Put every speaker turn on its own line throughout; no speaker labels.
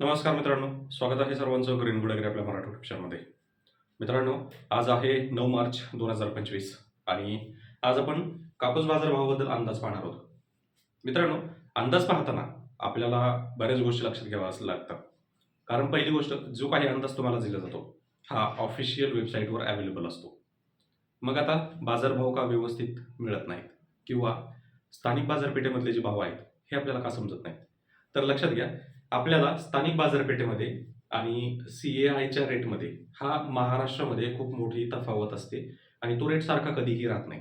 नमस्कार मित्रांनो स्वागत आहे सर्वांचं ग्रीन गुडगरे आपल्या मराठी पिक्चरमध्ये मित्रांनो आज आहे नऊ मार्च दोन हजार पंचवीस आणि आज आपण कापूस बाजारभावाबद्दल अंदाज पाहणार आहोत. मित्रांनो अंदाज पाहताना आपल्याला बऱ्याच गोष्टी लक्षात घ्याव्या असं कारण पहिली गोष्ट जो काही अंदाज तुम्हाला दिला जातो हा ऑफिशियल वेबसाईटवर अवेलेबल असतो. मग आता बाजारभाव का व्यवस्थित मिळत नाहीत किंवा स्थानिक बाजारपेठेमधले जे भाव आहेत हे आपल्याला का समजत नाहीत? तर लक्षात घ्या आपल्याला स्थानिक बाजारपेठेमध्ये आणि सी ए आयच्या रेटमध्ये हा महाराष्ट्रामध्ये खूप मोठी तफावत असते आणि तो रेट सारखा कधीही राहत नाही.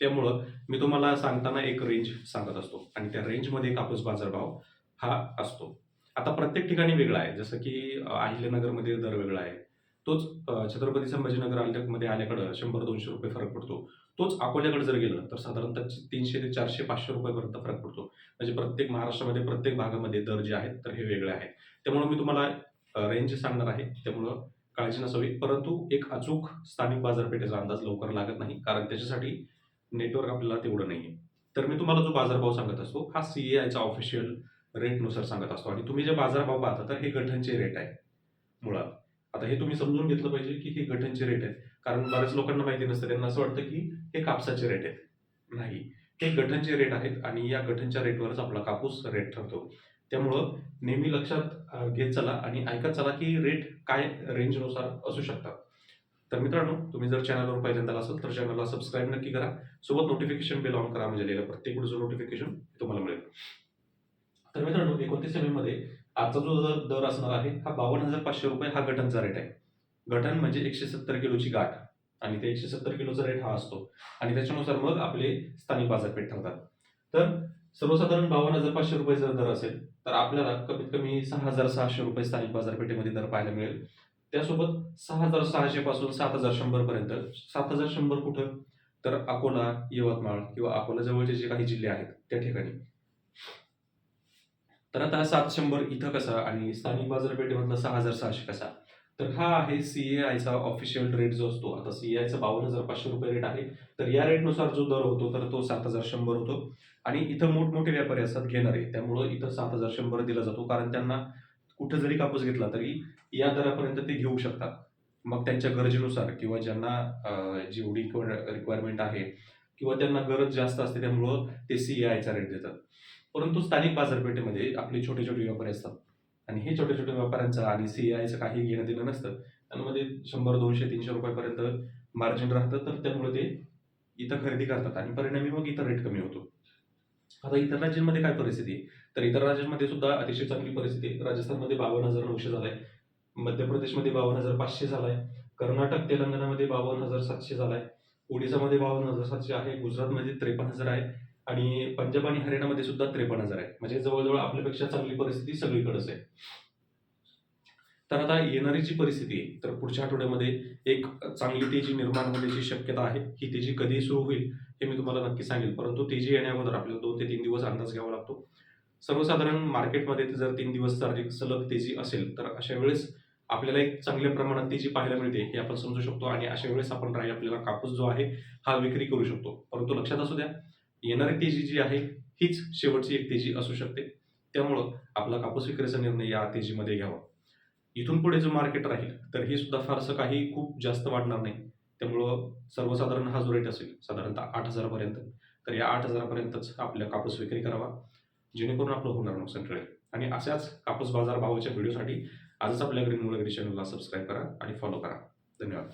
त्यामुळं मी तुम्हाला सांगताना एक रेंज सांगत असतो आणि त्या रेंजमध्ये कापूस बाजारभाव हा असतो. आता प्रत्येक ठिकाणी वेगळा आहे. जसं की अहिल्यानगरमध्ये दर वेगळा आहे. तोच छत्रपती संभाजीनगर आल्यामध्ये आल्याकडं शंभर दोनशे रुपये फरक पडतो. तोच अकोल्याकडे जर गेलं तर साधारणतः तीनशे ते चारशे पाचशे रुपयापर्यंत फरक पडतो. म्हणजे प्रत्येक महाराष्ट्रामध्ये प्रत्येक भागामध्ये दर जे आहेत तर हे वेगळे आहेत. त्यामुळे मी तुम्हाला रेंज सांगणार आहे. त्यामुळं काळजी नसावी. परंतु एक अचूक स्थानिक बाजारपेठेचा अंदाज लवकर लागत नाही कारण त्याच्यासाठी नेटवर्क आपल्याला तेवढं नाही आहे तर मी तुम्हाला जो बाजारभाव सांगत असतो हा सी ए आयचा ऑफिशियल रेटनुसार सांगत असतो. आणि तुम्ही जे बाजारभाव पाहता तर हे गठनचे रेट आहे मुळात. आता हे तुम्ही समजून घेतलं पाहिजे की हे गठनचे रेट आहेत. कारण बऱ्याच लोकांना माहिती नसतं त्यांना असं वाटतं की हे कापसाचे रेट आहेत. नाही. हे गठनचे रेट आहेत आणि या गठनच्या रेटवरच आपला कापूस रेट ठरतो. त्यामुळं नेहमी लक्षात घेत चला आणि ऐकत चला की रेट काय रेंजनुसार असू शकतात. तर मित्रांनो तुम्ही जर चॅनलवर पहिल्यांदा असाल तर चॅनलला सबस्क्राईब नक्की करा. सोबत नोटिफिकेशन बिल ऑन करा म्हणजे प्रत्येक व्हिडिओचं नोटिफिकेशन तुम्हाला मिळेल. तर मित्रांनो एकोणतीस मे मध्ये आजचा जो दर दर असणार आहे हा बावन्न हजार पाचशे रुपये हा गठनचा रेट आहे. गठन म्हणजे एकशे सत्तर किलोची गाठ. आणि ते एकशे सत्तर किलोचा रेट हा असतो. आणि त्याच्यानुसार मग आपले स्थानिक बाजारपेठ ठरतात. तर सर्वसाधारण बावन्न हजार पाचशे रुपये जर दर असेल तर आपल्याला कमीत कमी सहा हजार सहाशे रुपये स्थानिक बाजारपेठेमध्ये दर पाहायला मिळेल. त्यासोबत सहा हजार सहाशे पासून सात हजार शंभर पर्यंत. सात हजार शंभर कुठं? तर अकोला यवतमाळ किंवा अकोला जवळचे जे काही जिल्हे आहेत त्या ठिकाणी. तर आता सात शंभर इथं कसा आणि स्थानिक बाजारपेठेमधला सहा हजार सहाशे कसा? तर हा आहे सी ए आयचा ऑफिशियल रेट जो असतो आता सी ए आयचा बावन्न हजार पाचशे रुपये रेट आहे. तर या रेटनुसार जो दर होतो तर तो सात हजार शंभर होतो. आणि इथं मोठमोठे व्यापारी असतात घेणारे. त्यामुळं इथं सात हजार शंभर दिला जातो कारण त्यांना कुठं जरी कापूस घेतला तरी या दरापर्यंत ते घेऊ शकतात. मग त्यांच्या गरजेनुसार किंवा ज्यांना जेवढी रिक्वायरमेंट आहे किंवा त्यांना गरज जास्त असते त्यामुळं ते सी ए आयचा रेट देतात. परंतु स्थानिक बाजारपेठेमध्ये आपले छोटे छोटे व्यापारी असतात. आणि हे छोट्या छोट्या व्यापाऱ्यांचा आणि सी आयचं काही घेणं देणं नसतं. त्यांमध्ये शंभर दोनशे तीनशे रुपयापर्यंत मार्जिन राहतं तर त्यामुळे ते इथं खरेदी करतात आणि परिणामी मग इथं रेट कमी होतो. आता इतर राज्यांमध्ये काय परिस्थिती? आहे तर इतर राज्यांमध्ये सुद्धा अतिशय चांगली परिस्थिती आहे. राजस्थानमध्ये बावन्न हजार नऊशे झालाय. मध्य प्रदेशमध्ये बावन्न हजार पाचशे झालाय. कर्नाटक तेलंगणामध्ये बावन्न हजार सातशे झालाय. ओडिसामध्ये बावन्न हजार सातशे आहे गुजरातमध्ये त्रेपन्न हजार आहे आणि पंजाब आणि हरियाणामध्ये सुद्धा त्रेपन्न हजार आहे. म्हणजे जवळजवळ आपल्यापेक्षा चांगली परिस्थिती सगळीकडेच आहे. तर आता येणारी जी परिस्थिती आहे तर पुढच्या आठवड्यामध्ये एक चांगली तेजी निर्माण होण्याची शक्यता आहे. ही तेजी कधी सुरू होईल हे मी तुम्हाला नक्की सांगेल. परंतु तेजी येण्याअगोदर आपल्याला दोन ते तीन दिवस अंदाज घ्यावा लागतो. सर्वसाधारण मार्केटमध्ये जर तीन दिवस सलग तेजी असेल तर अशा वेळेस आपल्याला एक चांगल्या प्रमाणात तेजी पाहायला मिळते हे आपण समजू शकतो आणि अशा वेळेस आपण राही आपल्याला कापूस जो आहे हा विक्री करू शकतो. परंतु लक्षात असू द्या येणारी तेजी जी आहे हीच शेवटची एक तेजी असू शकते. त्यामुळं आपला कापूस विक्रीचा निर्णय या तेजीमध्ये घ्यावा. इथून पुढे जो मार्केट राहील तर हे सुद्धा फारसं काही खूप जास्त वाढणार नाही. त्यामुळं सर्वसाधारण हा जो रेट असेल साधारणतः आठ हजारापर्यंत तर या आठ हजारापर्यंतच आपल्या कापूस विक्री करावा. जेणेकरून आपलं होणार नुकसान टळेल आणि अशाच कापूस बाजार भावाच्या व्हिडिओसाठी आजच आपल्या ग्रीन मुळे ग्रीन चॅनलला सबस्क्राईब करा आणि फॉलो करा. धन्यवाद.